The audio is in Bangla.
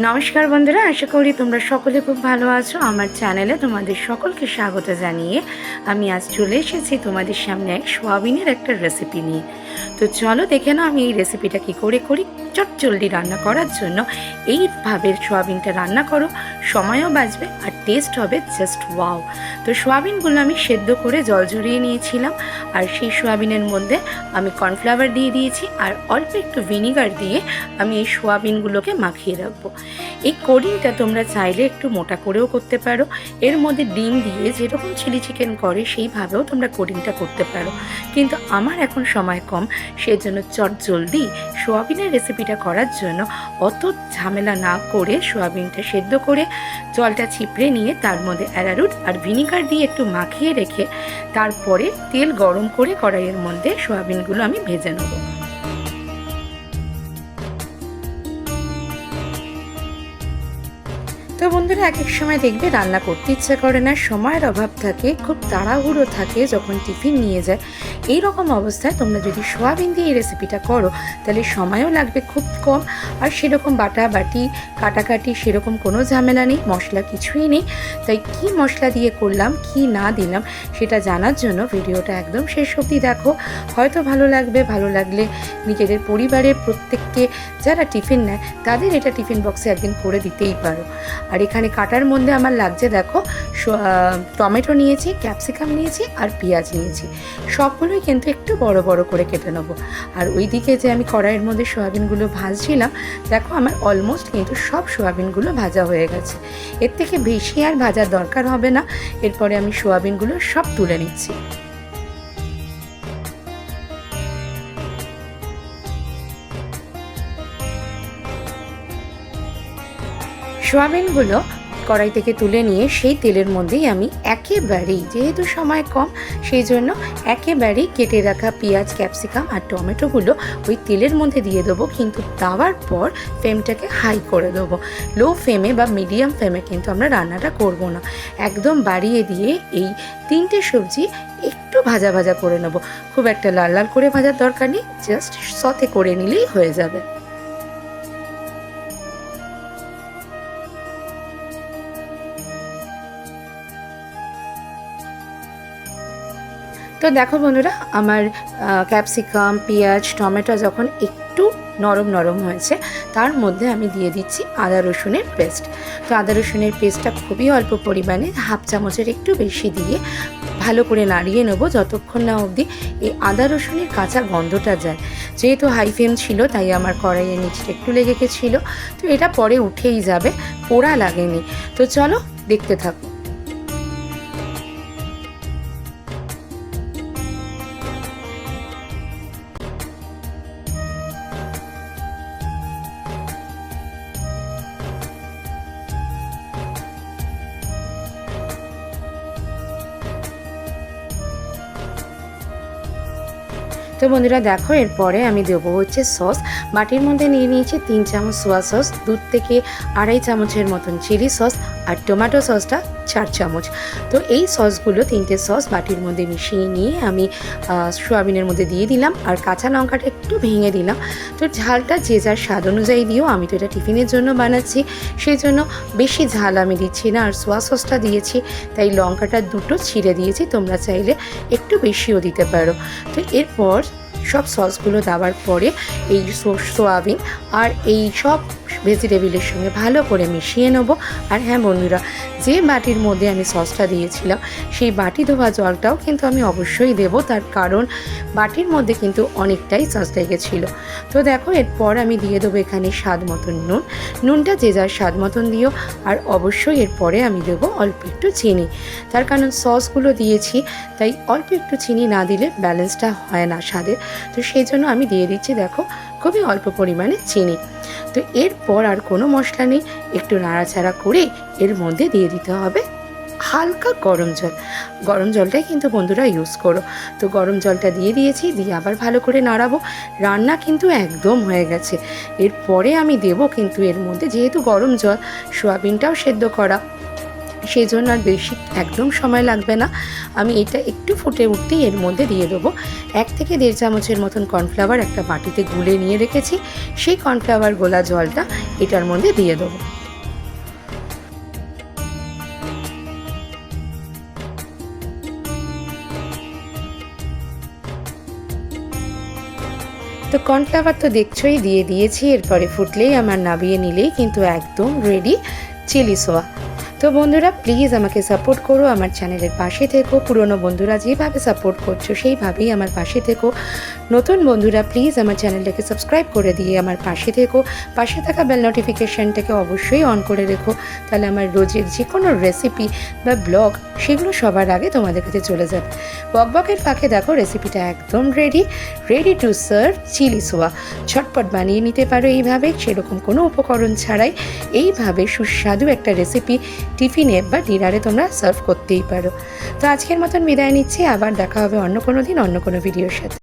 নমস্কার বন্ধুরা, আশা করি তোমরা সকলে খুব ভালো আছো। আমার চ্যানেলে তোমাদের সকলকে স্বাগত জানিয়ে আমি আজ চলে এসেছি তোমাদের সামনে এক সোয়াবিনের একটা রেসিপি নিয়ে। তো চলো দেখে নাও আমি এই রেসিপিটা কী করে করি। চটজলদি রান্না করার জন্য এইভাবে সোয়াবিনটা রান্না করো। সময়ও বাঁচবে আর টেস্ট হবে জাস্ট ওয়াও তো সোয়াবিনগুলো আমি সেদ্ধ করে জল ঝরিয়ে নিয়েছিলাম আর সেই সোয়াবিনের মধ্যে আমি কর্নফ্লাওয়ার দিয়ে দিয়েছি আর অল্প একটু ভিনিগার দিয়ে আমি এই সোয়াবিনগুলোকে মাখিয়ে রাখব। এই কোডিংটা তোমরা চাইলে একটু মোটা করেও করতে পারো। এর মধ্যে ডিম দিয়ে যেরকম চিলি চিকেন করে সেইভাবেও তোমরা কোডিংটা করতে পারো। কিন্তু আমার এখন সময় কম সেজন্য চট জলদি সোয়াবিনের রেসিপিটা করার জন্য অত ঝামেলা না করে সোয়াবিনটা সেদ্ধ করে জলটা ছিপড়ে নিয়ে তার মধ্যে অ্যারারুট আর ভিনিগার দিয়ে একটু মাখিয়ে রেখে তারপরে তেল গরম করে কড়াইয়ের মধ্যে সোয়াবিনগুলো আমি ভেজে নেব। তো বন্ধুরা এক এক সময় দেখবে রান্না করতে ইচ্ছা করে না, সময়ের অভাব থাকে, খুব তাড়াহুড়ো থাকে যখন টিফিন নিয়ে যায়। এই রকম অবস্থায় তোমরা যদি সোয়াবিন দিয়ে এই রেসিপিটা করো, তাহলে সময়ও লাগবে খুব কম। আর সেরকম বাটা বাটি, কাটাকাটি, সেরকম কোনো ঝামেলা নেই, মশলা কিছুই নেই। তাই কি মশলা দিয়ে করলাম, কি না দিলাম, সেটা জানার জন্য ভিডিওটা একদম শেষ অবধি দেখো। হয়তো ভালো লাগবে, ভালো লাগলে নিজেদের পরিবারের প্রত্যেককে যারা টিফিন নেয়, তাদের এটা টিফিন বক্সে একদিন করে দিতেই পারো। আর এখানে কাটার মধ্যে আমার লাগছে, দেখো টমেটো নিয়েছি, ক্যাপসিকাম নিয়েছি আর পেঁয়াজ নিয়েছি। সবগুলোই কিন্তু একটু বড় বড় করে কেটে নেব। আর ওই দিকে যে আমি কড়াইয়ের মধ্যে সোয়াবিনগুলো ভাজছিলাম, দেখো আমার অলমোস্ট কিন্তু সব সোয়াবিনগুলো ভাজা হয়ে গেছে। এর থেকে বেশি আর ভাজার দরকার হবে না। এরপরে আমি সোয়াবিনগুলো সব তুলে নিচ্ছি। সোয়াবিনগুলো কড়াই থেকে তুলে নিয়ে সেই তেলের মধ্যেই আমি একেবারেই, যেহেতু সময় কম, সেই জন্য একেবারেই কেটে রাখা পেঁয়াজ, ক্যাপসিকাম আর টমেটোগুলো ওই তেলের মধ্যে দিয়ে দেবো। কিন্তু দেওয়ার পর ফ্লেমটাকে হাই করে দেবো। লো ফ্লেমে বা মিডিয়াম ফ্লেমে কিন্তু আমরা রান্নাটা করব না। একদম বাড়িয়ে দিয়ে এই তিনটে সবজি একটু ভাজা ভাজা করে নেব। খুব একটা লাল লাল করে ভাজার দরকার নেই, জাস্ট সতে করে নিলেই হয়ে যাবে। তো দেখো বন্ধুরা, আমার ক্যাপসিকাম, পেঁয়াজ, টমেটো যখন একটু নরম নরম হয়েছে, তার মধ্যে আমি দিয়ে দিচ্ছি আদা রসুনের পেস্ট। তো আদা রসুনের পেস্টটা খুবই অল্প পরিমাণে, হাফ চামচের একটু বেশি দিয়ে ভালো করে নাড়িয়ে নেব যতক্ষণ না অবধি এই আদা রসুনের কাঁচা গন্ধটা যায়। যেহেতু হাই ফ্লেম ছিল, তাই আমার কড়াইয়ের নিচটা একটু লেগে গেছিল। তো এটা পরে উঠেই যাবে, পোড়া লাগেনি। তো চলো দেখতে থাকো। তো বন্ধুরা দেখো, এরপরে আমি দেবো হচ্ছে সস। বাটির মধ্যে নিয়ে নিয়েছি তিন চামচ সোয়া সস, দুধ থেকে আড়াই চামচের মতন চিলি সস আর টমেটো সসটা চার চামচ। তো এই সসগুলো তিনটে সস বাটির মধ্যে মিশিয়ে নিয়ে আমি সোয়াবিনের মধ্যে দিয়ে দিলাম। আর কাঁচা লঙ্কাটা একটু ভেঙে দিলাম। তো ঝালটা যে যার স্বাদ অনুযায়ী দিও, আমি তো এটা টিফিনের জন্য বানাচ্ছি। সেই জন্য বেশি ঝাল আমি দিচ্ছি না, আর সোয়া সসটা দিয়েছি, তাই লঙ্কাটা দুটো ছিঁড়ে দিয়েছি। তোমরা চাইলে একটু বেশিও দিতে পারো। তো এরপর সব সসগুলো দেওয়ার পরে এই সোয়াবিন আর এই সব ভেজিটেবিলের সঙ্গে ভালো করে মিশিয়ে নেব। আর হ্যাঁ বন্ধুরা, যে বাটির মধ্যে আমি সসটা দিয়েছিলাম, সেই বাটি ধোয়া জলটাও কিন্তু আমি অবশ্যই দেব। তার কারণ বাটির মধ্যে কিন্তু অনেকটাই সস লেগেছিল। তো দেখো, এরপর আমি দিয়ে দেবো এখানে স্বাদ মতন নুন। নুনটা যে যার স্বাদ মতন দিও, আর অবশ্যই এরপরে আমি দেবো অল্প একটু চিনি। তার কারণ সসগুলো দিয়েছি, তাই অল্প একটু চিনি না দিলে ব্যালেন্সটা হয় না স্বাদের তো সেই জন্য আমি দিয়ে দিচ্ছি, দেখো, খুবই অল্প পরিমাণে চিনি। তো এরপর আর কোনো মশলা নেই, একটু নাড়াচাড়া করে এর মধ্যে দিয়ে দিতে হবে হালকা গরম জল। গরম জলটাই কিন্তু বন্ধুরা ইউজ করো। তো গরম জলটা দিয়ে দিয়েছি, দিয়ে আবার ভালো করে নাড়াবো। রান্না কিন্তু একদম হয়ে গেছে। এরপরে আমি দেবো কিন্তু এর মধ্যে যেহেতু গরম জল, সোয়াবিনটাও সেদ্ধ করা। সেই জন্য আর বেশি একদম সময় লাগবে না। আমি এটা একটু ফুটে উঠতেই এর মধ্যে দিয়ে দেবো। এক থেকে দেড় চামচের মতন কর্নফ্লাওয়ার একটা বাটিতে গুলে নিয়ে রেখেছি। সেই কর্নফ্লাওয়ার গোলা জলটা এটার মধ্যে দিয়ে দেবো। তো কর্নফ্লাওয়ার তো দেখছই, দিয়ে দিয়েছি। এরপরে ফুটলেই আমার নাবিয়ে নিলেই কিন্তু একদম রেডি চিলি সোয়া তো বন্ধুরা প্লিজ আমাকে সাপোর্ট করো, আমার চ্যানেলের পাশে থেকো। পুরনো বন্ধুরা যেভাবে সাপোর্ট করছ, সেইভাবেই আমার পাশে থেকো। নতুন বন্ধুরা প্লিজ আমার চ্যানেলটাকে সাবস্ক্রাইব করে দিয়ে আমার পাশে থেকো। পাশে থাকা বেল নোটিফিকেশানটাকে অবশ্যই অন করে রেখো। তাহলে আমার রোজের যে কোনো রেসিপি বা ব্লগ সেগুলো সবার আগে তোমাদের কাছে চলে যাবে। বকবকের ফাঁকে দেখো রেসিপিটা একদম ready ready to serve chilli soya ঝটপট বানিয়ে নিতে পারো এইভাবে, সেরকম কোনো উপকরণ ছাড়াই। এইভাবে সুস্বাদু একটা রেসিপি টিফিনে বা ডিনারে তোমরা সার্ভ করতেই পারো। তো আজকের মতন বিদায় নিচ্ছি, আবার দেখা হবে অন্য কোনো দিন, অন্য কোনো ভিডিওর সাথে।